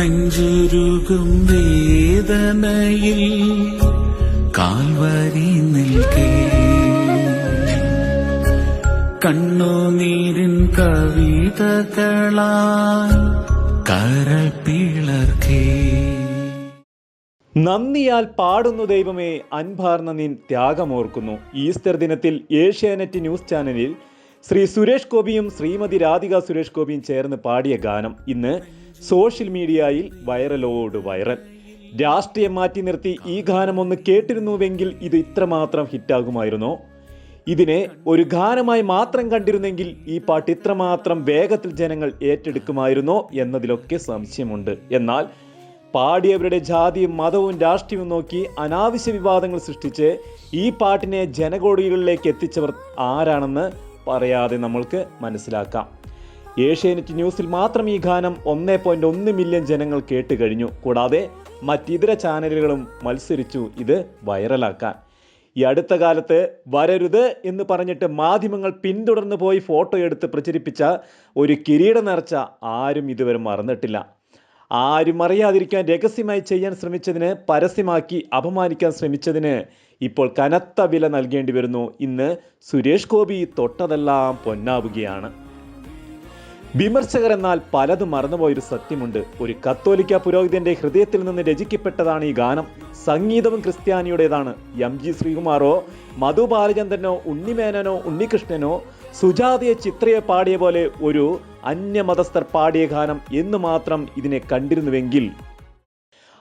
ഉരുകും വേദനയിൽ കാൽവരി നിൽക്കേ. കണ്ണുനീരിൻ കവിതകളാൽ കരൾ പിളർക്കേ. നന്ദിയാൽ പാടുന്നു ദൈവമേ അൻപാർന്ന നിൻ ത്യാഗമോർക്കുന്നു. ഈസ്റ്റർ ദിനത്തിൽ ഏഷ്യാനെറ്റ് ന്യൂസ് ചാനലിൽ ശ്രീ സുരേഷ് ഗോപിയും ശ്രീമതി രാധിക സുരേഷ് ഗോപിയും ചേർന്ന് പാടിയ ഗാനം. ഇന്ന് സോഷ്യൽ മീഡിയയിൽ വൈറലോട് വൈറൽ. രാഷ്ട്രീയം മാറ്റി നിർത്തി ഈ ഗാനം ഒന്ന് കേട്ടിരുന്നുവെങ്കിൽ ഇത് ഇത്രമാത്രം ഹിറ്റാകുമായിരുന്നോ? ഇതിനെ ഒരു ഗാനമായി മാത്രം കണ്ടിരുന്നെങ്കിൽ ഈ പാട്ട് ഇത്രമാത്രം വേഗത്തിൽ ജനങ്ങൾ ഏറ്റെടുക്കുമായിരുന്നോ എന്നതിലൊക്കെ സംശയമുണ്ട്. എന്നാൽ പാടിയവരുടെ ജാതിയും മതവും രാഷ്ട്രീയവും നോക്കി അനാവശ്യ വിവാദങ്ങൾ സൃഷ്ടിച്ച് ഈ പാട്ടിനെ ജനകോടികളിലേക്ക് എത്തിച്ചവർ ആരാണെന്ന് പറയാതെ നമ്മൾക്ക് മനസ്സിലാക്കാം. ഏഷ്യാനെറ്റ് ന്യൂസിൽ മാത്രം ഈ ഗാനം ഒന്നേ പോയിന്റ് ഒന്ന് മില്യൺ ജനങ്ങൾ കേട്ട് കഴിഞ്ഞു. കൂടാതെ മറ്റിതര ചാനലുകളും മത്സരിച്ചു ഇത് വൈറലാക്കാൻ. ഈ അടുത്ത കാലത്ത് വരരുത് എന്ന് പറഞ്ഞിട്ട് മാധ്യമങ്ങൾ പിന്തുടർന്ന് പോയി ഫോട്ടോ എടുത്ത് പ്രചരിപ്പിച്ച ഒരു കിരീട നേർച്ച ആരും ഇതുവരെ മറന്നിട്ടില്ല. ആരും അറിയാതിരിക്കാൻ രഹസ്യമായി ചെയ്യാൻ ശ്രമിച്ചതിന് പരസ്യമാക്കി അപമാനിക്കാൻ ശ്രമിച്ചതിന് ഇപ്പോൾ കനത്ത വില നൽകേണ്ടി വരുന്നു. ഇന്ന് സുരേഷ് ഗോപി തൊട്ടതെല്ലാം പൊന്നാവുകയാണ്. വിമർശകർ എന്നാൽ പലതും മറന്നുപോയൊരു സത്യമുണ്ട്. ഒരു കത്തോലിക്ക പുരോഹിതന്റെ ഹൃദയത്തിൽ നിന്ന് രചിക്കപ്പെട്ടതാണ് ഈ ഗാനം. സംഗീതവും ക്രിസ്ത്യാനിയുടേതാണ്. എം ജി ശ്രീകുമാറോ മധു ബാലചന്ദ്രനോ ഉണ്ണിമേനനോ ഉണ്ണികൃഷ്ണനോ സുജാതയെ ചിത്രയെ പാടിയ പോലെ ഒരു അന്യമതസ്ഥർ പാടിയ ഗാനം എന്ന് മാത്രം ഇതിനെ കണ്ടിരുന്നുവെങ്കിൽ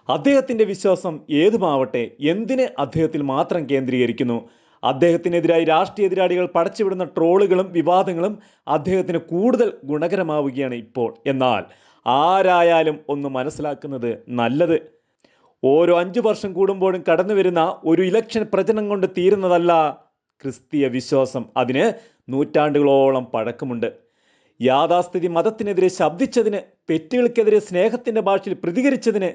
അദ്ദേഹത്തിന്റെ വിശ്വാസം ഏതുമാവട്ടെ എന്തിനെ അദ്ദേഹത്തിൽ മാത്രം കേന്ദ്രീകരിക്കുന്നു? അദ്ദേഹത്തിനെതിരായി രാഷ്ട്രീയ എതിരാളികൾ പടച്ചുവിടുന്ന ട്രോളുകളും വിവാദങ്ങളും അദ്ദേഹത്തിന് കൂടുതൽ ഗുണകരമാവുകയാണ് ഇപ്പോൾ. എന്നാൽ ആരായാലും ഒന്ന് മനസ്സിലാക്കുന്നത് നല്ലത്. ഓരോ അഞ്ചു വർഷം കൂടുമ്പോഴും കടന്നു വരുന്ന ഒരു ഇലക്ഷൻ പ്രചരണം കൊണ്ട് തീരുന്നതല്ല ക്രിസ്തീയ വിശ്വാസം. അതിന് നൂറ്റാണ്ടുകളോളം പഴക്കമുണ്ട്. യാഥാസ്ഥിതി മതത്തിനെതിരെ ശബ്ദിച്ചതിന് തെറ്റുകൾക്കെതിരെ സ്നേഹത്തിന്റെ ഭാഷയിൽ പ്രതികരിച്ചതിന്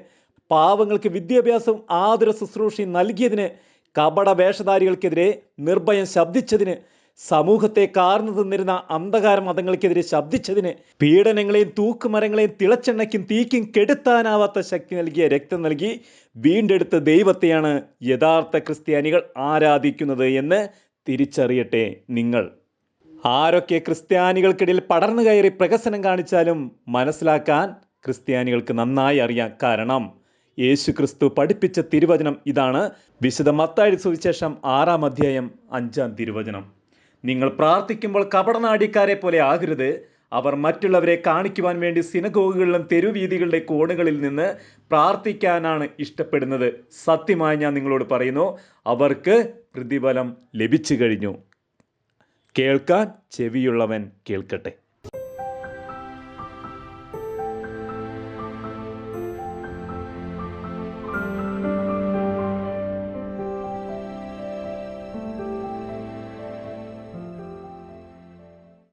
പാവങ്ങൾക്ക് വിദ്യാഭ്യാസവും ആതുര ശുശ്രൂഷയും നൽകിയതിന് കപട വേഷധാരികൾക്കെതിരെ നിർഭയം ശബ്ദിച്ചതിന് സമൂഹത്തെ കാർന്നു തിന്നിരുന്ന അന്ധകാര മതങ്ങൾക്കെതിരെ ശബ്ദിച്ചതിന് പീഡനങ്ങളെയും തൂക്കുമരങ്ങളെയും തിളച്ചെണ്ണയ്ക്കും തീക്കും കെടുത്താനാവാത്ത ശക്തി നൽകിയ രക്തം നൽകി വീണ്ടെടുത്ത ദൈവത്തെയാണ് യഥാർത്ഥ ക്രിസ്ത്യാനികൾ ആരാധിക്കുന്നത് എന്ന് തിരിച്ചറിയട്ടെ നിങ്ങൾ. ആരൊക്കെ ക്രിസ്ത്യാനികൾക്കിടയിൽ പടർന്നു കയറി പ്രകസനം കാണിച്ചാലും മനസ്സിലാക്കാൻ ക്രിസ്ത്യാനികൾക്ക് നന്നായി അറിയാം കാരണം യേശു ക്രിസ്തു പഠിപ്പിച്ച തിരുവചനം ഇതാണ്. വിശുദ്ധ മത്തായി സുവിശേഷം ആറാം അധ്യായം അഞ്ചാം തിരുവചനം. നിങ്ങൾ പ്രാർത്ഥിക്കുമ്പോൾ കപടനാടിക്കാരെ പോലെ ആകരുത്. അവർ മറ്റുള്ളവരെ കാണിക്കുവാൻ വേണ്ടി സിനഗോഗുകളിലും തെരുവീതികളുടെ കോണുകളിൽ നിന്ന് പ്രാർത്ഥിക്കാനാണ് ഇഷ്ടപ്പെടുന്നത്. സത്യമായി ഞാൻ നിങ്ങളോട് പറയുന്നു അവർക്ക് പ്രതിഫലം ലഭിച്ചു കഴിഞ്ഞു. കേൾക്കാൻ ചെവിയുള്ളവൻ കേൾക്കട്ടെ.